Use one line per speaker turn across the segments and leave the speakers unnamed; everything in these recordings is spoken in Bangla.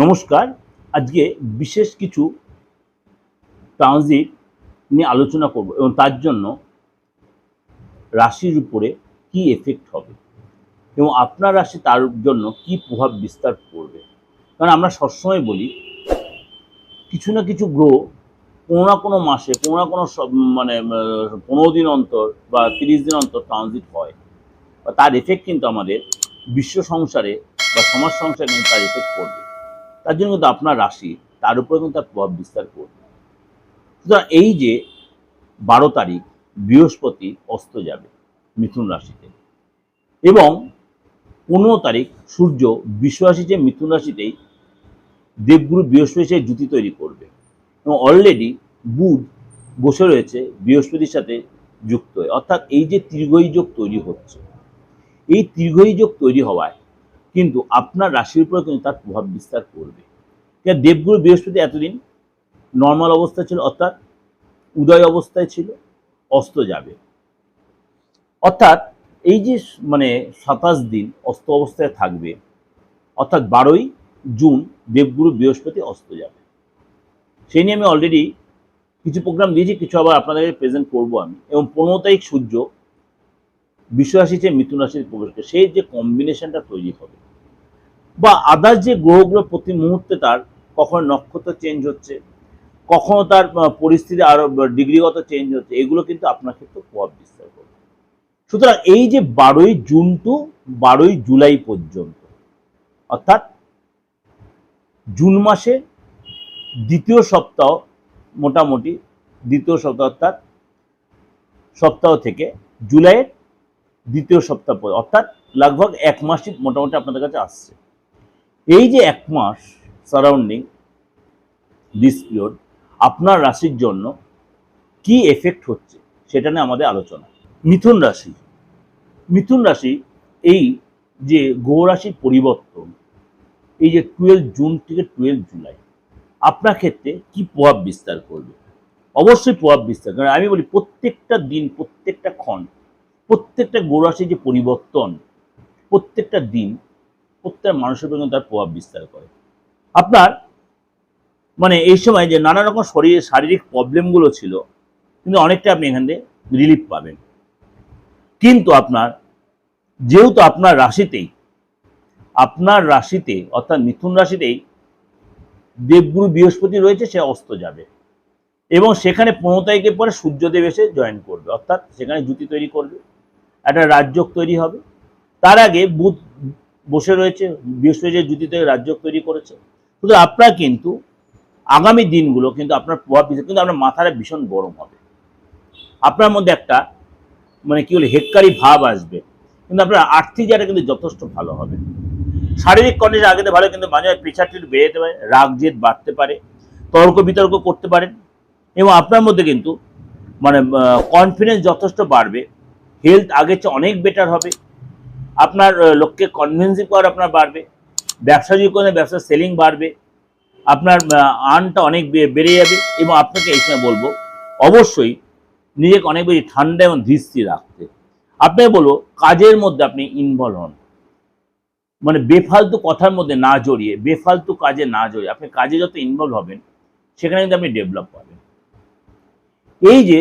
নমস্কার। আজকে বিশেষ কিছু ট্রানজিট নিয়ে আলোচনা করব এবং তার জন্য রাশির উপরে কি এফেক্ট হবে এবং আপনার রাশি তার জন্য কি প্রভাব বিস্তার করবে। কারণ আমরা সবসময় বলি, কিছু না কিছু গ্রহ কোনো না কোনো মাসে, কোনো না কোনো মানে পনেরো দিন অন্তর বা তিরিশ দিন অন্তর ট্রানজিট হয়। বা তার এফেক্ট কিন্তু আমাদের বিশ্ব সংসারে বা সমাজ সংসারে কিন্তু তার এফেক্ট পড়বে। তার জন্য কিন্তু আপনার রাশি, তার উপরে কিন্তু তার প্রভাব বিস্তার করবে। সুতরাং এই যে বারো তারিখ, বৃহস্পতি অস্ত যাবে মিথুন রাশিতে এবং পনেরো তারিখ সূর্য বিশ্বরাশি যে মিথুন রাশিতেই দেবগুরু বৃহস্পতি সে জুতি তৈরি করবে এবং অলরেডি বুধ বসে রয়েছে বৃহস্পতির সাথে যুক্ত হয়ে। অর্থাৎ এই যে ত্রিগয়ী যোগ তৈরি হচ্ছে, এই ত্রিগয়ী যোগ তৈরি হওয়ায় কিন্তু আপনার রাশির উপরে কিন্তু তার প্রভাব বিস্তার করবে। দেবগুরু বৃহস্পতি এতদিন নর্মাল অবস্থায় ছিল, অর্থাৎ উদয় অবস্থায় ছিল, অস্ত যাবে। অর্থাৎ এই যে মানে সাতাশ দিন অস্ত অবস্থায় থাকবে, অর্থাৎ বারোই জুন দেবগুরু বৃহস্পতি অস্ত যাবে। সেই নিয়ে আমি অলরেডি কিছু প্রোগ্রাম দিয়েছি, কিছু আবার আপনাদেরকে প্রেজেন্ট করব আমি। এবং পনেরো তারিখ সূর্য, বিশ্বরাশি যে মিথুন রাশির প্রবেশ করে সেই যে কম্বিনেশনটা তৈরি হবে। বা আদার্স যে গ্রহগুলো প্রতি মুহূর্তে তার, কখনো নক্ষত্র চেঞ্জ হচ্ছে, কখনো তার পরিস্থিতি আরও ডিগ্রিগত চেঞ্জ হচ্ছে, এগুলো কিন্তু আপনার ক্ষেত্রে প্রভাব বিস্তার করবে। সুতরাং এই যে বারোই জুন টু বারোই জুলাই পর্যন্ত, অর্থাৎ জুন মাসে দ্বিতীয় সপ্তাহ মোটামুটি, দ্বিতীয় সপ্তাহ অর্থাৎ সপ্তাহ থেকে জুলাইয়ের দ্বিতীয় সপ্তাহ অর্থাৎ লগভগ এক মাসই মোটামুটি আপনাদের কাছে আসছে। এই যে এক মাস সারাউন্ডিং দিস পিরিয়ড আপনার রাশির জন্য কি এফেক্ট হচ্ছে সেটা নিয়ে আমাদের আলোচনা। মিথুন রাশি মিথুন রাশি এই যে গ্রহ রাশির পরিবর্তন, এই যে টুয়েলভ জুন থেকে টুয়েলভ জুলাই, আপনার ক্ষেত্রে কি প্রভাব বিস্তার করবে? অবশ্যই প্রভাব বিস্তার, কারণ আমি বলি প্রত্যেকটা দিন, প্রত্যেকটা ক্ষণ, প্রত্যেকটা গোরাশির যে পরিবর্তন, প্রত্যেকটা দিন প্রত্যেক মানুষের উপর তার প্রভাব বিস্তার করে। আপনার মানে এই সময় যে নানা রকম শরীরে শারীরিক প্রবলেমগুলো ছিল, কিন্তু অনেকটা আপনি এখান থেকে রিলিফ পাবেন। কিন্তু আপনার, যেহেতু আপনার রাশিতেই, আপনার রাশিতে, অর্থাৎ মিথুন রাশিতেই দেবগুরু বৃহস্পতি রয়েছে, সে অস্ত যাবে। এবং সেখানে পনেরো তারিখের পরে সূর্যদেব এসে জয়েন করবে, অর্থাৎ সেখানে জুতি তৈরি করবে, একটা রাজযোগ তৈরি হবে। তার আগে বুধ বসে রয়েছে বৃহস্পতি যে জুতি তৈরি করেছে। শুধু আপনার কিন্তু আগামী দিনগুলো কিন্তু আপনার প্রভাব বিস্তার, কিন্তু আপনার মাথাটা ভীষণ গরম হবে। আপনার মধ্যে একটা মানে কি বলে, হেক্কারি ভাব আসবে। কিন্তু আপনার আর্থিক জায়গাটা কিন্তু যথেষ্ট ভালো হবে। শারীরিক কন্ডিশন আগে তো ভালো, কিন্তু মাঝে মাঝে টেট বেড়ে যেতে পারে রাগ জেদ বাড়তে পারে, তর্ক বিতর্ক করতে পারেন এবং আপনার মধ্যে কিন্তু মানে কনফিডেন্স যথেষ্ট বাড়বে। হেলথ আগের চেয়ে অনেক বেটার হবে। আপনার লোককে কনভিন্সিভ পাওয়ার আপনার বাড়বে। ব্যবসা যদি করেন ব্যবসার সেলিং বাড়বে, আপনার আর্নটা অনেক বেড়ে যাবে এবং আপনাকে এই সময় বলব, অবশ্যই নিজেকে অনেক বেশি ঠান্ডা এবং ধীরস্থির রাখতে। আপনাকে বলব, কাজের মধ্যে আপনি ইনভলভ হন। মানে বেফালতু কথার মধ্যে না জড়িয়ে, বেফালতু কাজে না জড়িয়ে, আপনি কাজে যত ইনভলভ হবেন, সেখানে কিন্তু আপনি ডেভেলপ পাবেন। এই যে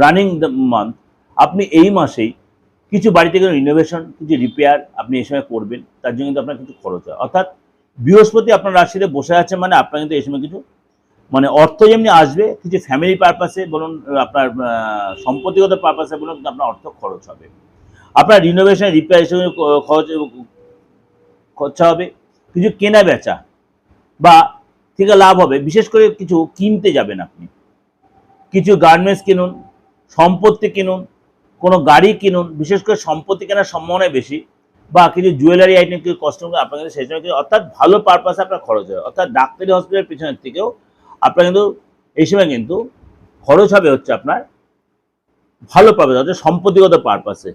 রানিং দ্য মান্থ আপনি এই মাসেই কিছু বাড়িতে কোনো ইনোভেশন কিছু রিপেয়ার আপনি এই সময় করবেন, তার জন্য কিন্তু আপনার কিছু খরচ হয়। অর্থাৎ বৃহস্পতি আপনার রাশিতে বসে আছে মানে আপনার কিন্তু এই সময় কিছু মানে অর্থ যেমনি আসবে, কিছু ফ্যামিলি পারপাসে বলুন, আপনার সম্পত্তিগত পারপাসে বলুন, কিন্তু আপনার অর্থ খরচ হবে। আপনার রিনোভেশন রিপেয়ার হিসেবে খরচ, খরচা হবে, কিছু কেনা বেচা বা থেকে লাভ হবে, বিশেষ করে কিছু কিনতে যাবেন আপনি। কিছু গার্মেন্টস কিনুন, সম্পত্তি কিনুন কোনো গাড়ি কিনুন, বিশেষ করে সম্পত্তি কেনার সম্ভাবনা বেশি, বা কিছু জুয়েলারি আইটেম কিছু কস্টিউম আপনার কিন্তু সেই সময় অর্থাৎ ভালো পারপাসে আপনার খরচ হবে অর্থাৎ ডাক্তারি হসপিটালের পিছনের থেকেও আপনার কিন্তু এই সময় কিন্তু খরচ হবে হচ্ছে আপনার ভালো পারপাস অর্থাৎ সম্পত্তিগত পারপাসে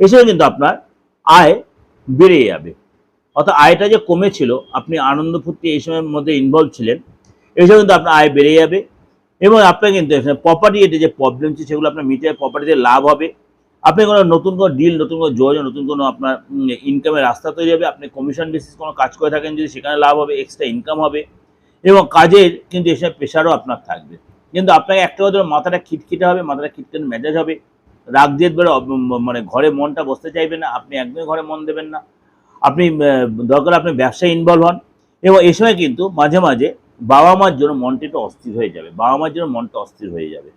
এই সময় কিন্তু আপনার আয় বেড়ে যাবে। অর্থাৎ আয়টা যে কমেছিল, আপনি আনন্দ ফুর্তি এই সময়ের মধ্যে ইনভলভ ছিলেন, এই সময় কিন্তু আপনার আয় বেড়ে যাবে। এবং আপনার কিন্তু প্রপার্টি এটা যে প্রবলেম ছিল, সেগুলো আপনার মিটে প্রপার্টিতে লাভ হবে। আপনি কোনো নতুন কোনো ডিল নতুন কোনো যোগাযোগ নতুন কোনো আপনার ইনকামের রাস্তা তৈরি হবে, আপনি কমিশন বেসিস কোনো কাজ করে থাকেন, যদি সেখানে লাভ হবে এক্সট্রা ইনকাম হবে, এবং কাজের কিন্তু এসব প্রেশারও আপনার থাকবে। কিন্তু আপনাকে একটা কথা মাথাটা খিটখিটে হবে, মাথাটা খিটখিটে মেজাজ হবে। রাগ জেদ বেরো মানে ঘরে মনটা বসতে চাইবে না, আপনি একদমই ঘরে মন দেবেন না। আপনি দরকার আপনি ব্যবসায় ইনভলভ হন, এবং এই সময় কিন্তু মাঝে মাঝে বাবা মার জন্য মনটা একটু অস্থির হয়ে যাবে বাবা মার জন্য মনটা অস্থির হয়ে যাবে।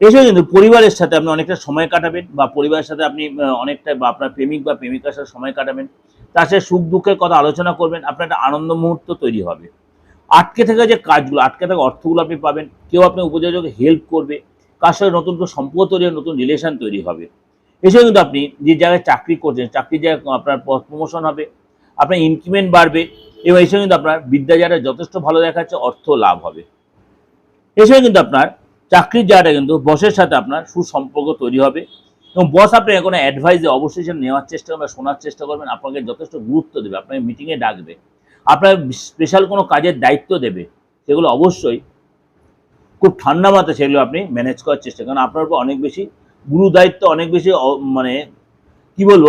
এসব কিন্তু পরিবারের সাথে আপনি অনেকটা সময় কাটাবেন বা পরিবারের সাথে আপনি অনেকটা বা আপনার প্রেমিক বা প্রেমিকার সাথে সময় কাটাবেন তার সাথে সুখ দুঃখের কথা আলোচনা করবেন আপনার একটা আনন্দ মুহূর্ত তৈরি হবে। আটকে থাকা যে কাজগুলো আটকে থাকা অর্থগুলো আপনি পাবেন কেউ আপনি উপযোজক হেল্প করবে কার সাথে নতুন কোনো সম্পর্ক তৈরি হবে, নতুন রিলেশন তৈরি হবে। এসব কিন্তু আপনি যে জায়গায় চাকরি করছেন চাকরির জায়গায় আপনার প্রমোশন হবে আপনার ইনক্রিমেন্ট বাড়বে এবং এসব কিন্তু আপনার বিদ্যা বিদ্যাজারে যথেষ্ট ভালো দেখাচ্ছে, অর্থ লাভ হবে। এসব কিন্তু আপনার চাকরির জায়গাটা কিন্তু বসের সাথে আপনার সুসম্পর্ক তৈরি হবে এবং বস আপনাকে কোনো অ্যাডভাইসে অবশ্যই নেওয়ার চেষ্টা করবে শোনার চেষ্টা করবেন, আপনাকে যথেষ্ট গুরুত্ব দেবে, আপনাকে মিটিংয়ে ডাকবে, আপনার স্পেশাল কোনো কাজের দায়িত্ব দেবে, সেগুলো অবশ্যই খুব ঠান্ডা মাথায় সেগুলো আপনি ম্যানেজ করার চেষ্টা কারণ আপনার উপর অনেক বেশি গুরু দায়িত্ব, অনেক বেশি মানে কি বলব,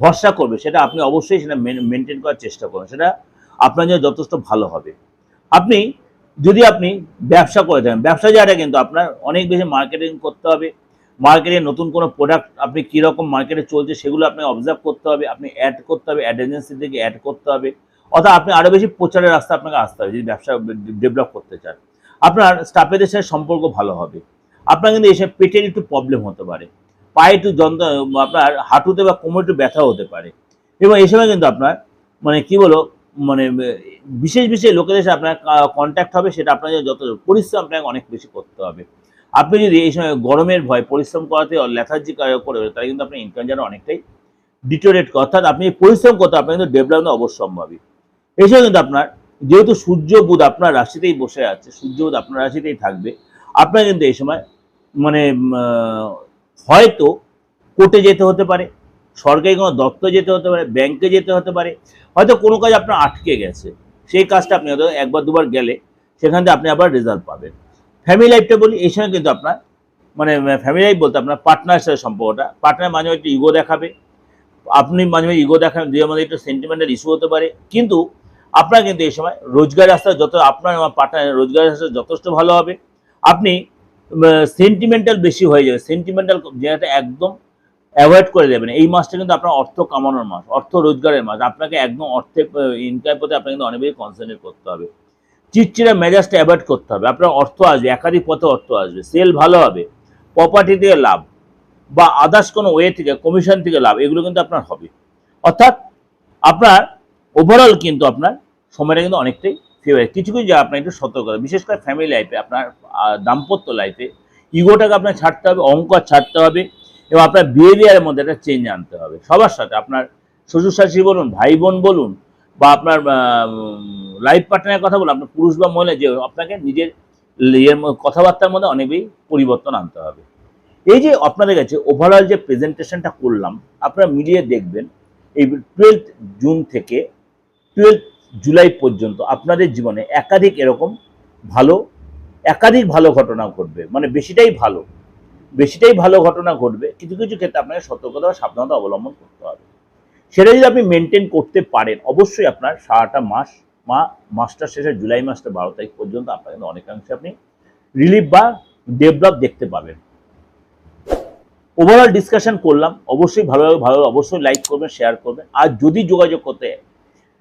ভরসা করবে, সেটা আপনি অবশ্যই সেটা মেনটেন করার চেষ্টা করবেন। সেটা আপনার জন্য যথেষ্ট ভালো হবে। আপনি, যদি আপনি ব্যবসা করে থাকেন, ব্যবসা জায়গাটা কিন্তু আপনার অনেক বেশি মার্কেটিং করতে হবে। মার্কেটে নতুন কোনো প্রোডাক্ট আপনি কীরকম মার্কেটে চলছে সেগুলো আপনি অবজার্ভ করতে হবে, আপনি অ্যাড করতে হবে অ্যাড এজেন্সি থেকে অ্যাড করতে হবে। অর্থাৎ আপনি আরও বেশি প্রচারের রাস্তা আপনাকে আসতে হবে, যদি ব্যবসা ডেভেলপ করতে চান। আপনার স্টাফেদের সাথে সম্পর্ক ভালো হবে। আপনার কিন্তু এসব পেটের একটু প্রবলেম হতে পারে। পায়ে একটু যন্ত্র, আপনার হাঁটুতে বা কোমরে একটু ব্যথা হতে পারে। এবং এই সময় কিন্তু আপনার মানে কি বলো মানে বিশেষ বিশেষ লোকেদের সাথে আপনার কন্ট্যাক্ট হবে, সেটা আপনার যত পরিশ্রম আপনাকে অনেক বেশি করতে হবে। আপনি যদি এই সময় গরমের ভয় পরিশ্রম করাতে লেথার্জি করে তাহলে কিন্তু আপনার ইনকাম যেন অনেকটাই ডিটোরেট অর্থাৎ আপনি পরিশ্রম করতে আপনার কিন্তু ডেভেলপমেন্ট অবশ্যম্ভাবী। এসব কিন্তু আপনার, যেহেতু সূর্য বুধ আপনার রাশিতেই বসে আছে, সূর্য বুধ আপনার রাশিতেই থাকবে, আপনার কিন্তু এই সময় মানে হয়তো কোর্টে যেতে হতে পারে সরকারি কোনো দপ্তরে যেতে হতে পারে ব্যাংকে যেতে হতে পারে, হয়তো কোনো কাজ আপনার আটকে গেছে, সেই কাজটা আপনি হয়তো একবার দুবার গেলে সেখান থেকে আপনি আবার রেজাল্ট পাবেন। ফ্যামিলি লাইফটা বলি, এই সময় কিন্তু আপনার মানে ফ্যামিলি লাইফ বলতে আপনার পার্টনারের সাথে সম্পর্কটা পার্টনার মাঝে মাঝে ইগো দেখাবে, আপনি মাঝে মাঝে ইগো দেখাবেন দুই মধ্যে একটু সেন্টিমেন্টাল ইস্যু হতে পারে, কিন্তু আপনার কিন্তু এই সময় রোজগার রাস্তা যত, আপনার আমার পার্টনার রোজগার রাস্তা যথেষ্ট ভালো হবে, আপনি সেন্টিমেন্টাল বেশি হয়ে যাবে সেন্টিমেন্টাল জায়গাটা একদম অ্যাভয়েড করে দেবেন। এই মাসটা কিন্তু আপনার অর্থ কামানোর মাস, অর্থ রোজগারের মাস। আপনাকে একদম অর্থে ইনকাম প্রতি আপনাকে কিন্তু অনেক বেশি কনসেন্ট্রেট করতে হবে। চিটচিরা মেজাজটা অ্যাভয়েড করতে হবে। আপনার অর্থ আসবে, একাধিক পথে অর্থ আসবে। সেল ভালো হবে প্রপার্টি থেকে লাভ বা আদার্স কোনো ওয়ে থেকে কমিশন থেকে লাভ, এগুলো কিন্তু আপনার হবে। অর্থাৎ আপনার ওভারঅল কিন্তু আপনার সময়টা কিন্তু অনেকটাই ফেভার কিছু কিছু আপনার একটু সতর্ক বিশেষ করে ফ্যামিলি লাইফে আপনার দাম্পত্য লাইফে ইগোটাকে আপনার ছাড়তে হবে, অহংকার ছাড়তে হবে। এবং আপনার বিহেভিয়ারের মধ্যে একটা চেঞ্জ আনতে হবে। সবার সাথে আপনার শ্বশুর শাশুড়ি বলুন ভাই বোন বলুন, বা আপনার লাইফ পার্টনারের কথা বলুন, আপনার পুরুষ বা মহিলা, যে আপনাকে নিজের ইয়ের কথাবার্তার মধ্যে অনেক বেশি পরিবর্তন আনতে হবে। এই যে আপনাদের কাছে ওভারঅল যে প্রেজেন্টেশনটা করলাম, আপনারা মিলিয়ে দেখবেন, এই টুয়েলথ জুন থেকে টুয়েলথ জুলাই পর্যন্ত আপনাদের জীবনে একাধিক এরকম ভালো, একাধিক ভালো ঘটনা ঘটবে। মানে বেশিটাই ভালো। বেশিটাই ভালো ঘটনা ঘটবে, কিছু কিছু ক্ষেত্রে আপনাকে সতর্কতা বা সাবধানতা অবলম্বন করতে হবে। সেটা যদি আপনি মেনটেন করতে পারেন, অবশ্যই আপনার সারাটা মাস মা মাসটা শেষে জুলাই মাসটা বারো তারিখ পর্যন্ত আপনার কিন্তু অনেকাংশে আপনি রিলিফ বা ডেভেলপ দেখতে পাবেন। ওভারঅল ডিসকাশন করলাম, অবশ্যই ভালো লাগবে ভালো অবশ্যই লাইক করবেন শেয়ার করবেন। আর যদি যোগাযোগ করতে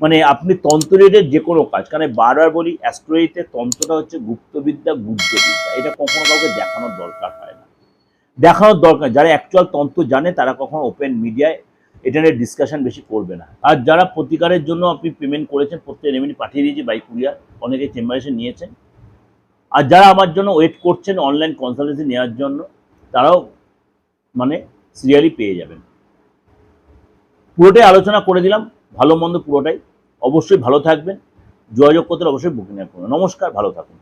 মানে আপনি তন্ত্রের যে কোনো কাজ, কারণ বারবার বলি অ্যাস্ট্রোইতে তন্ত্রটা হচ্ছে গুপ্তবিদ্যা, গুজ্জবিদ্যা। এটা কখনো কাউকে দেখানোর দরকার হয় দেখানোর দরকার। যারা অ্যাকচুয়াল তন্ত্র জানে, তারা কখনো ওপেন মিডিয়ায় এটা নিয়ে ডিসকাশন বেশি করবে না। আর যারা প্রতিকারের জন্য আপনি পেমেন্ট করেছেন, প্রত্যেক এমনি পাঠিয়ে দিয়েছি বাই কুরিয়ার অনেকে চেম্বারে এসে নিয়েছেন। আর যারা আমার জন্য ওয়েট করছেন অনলাইন কনসালটেন্সি নেওয়ার জন্য, তারাও মানে সিরিয়ালি পেয়ে যাবেন। পুরোটাই আলোচনা করে দিলাম, ভালো মন্দ পুরোটাই। অবশ্যই ভালো থাকবেন। যোগাযোগ করতে অবশ্যই বুকিং করুন। নমস্কার, ভালো থাকুন।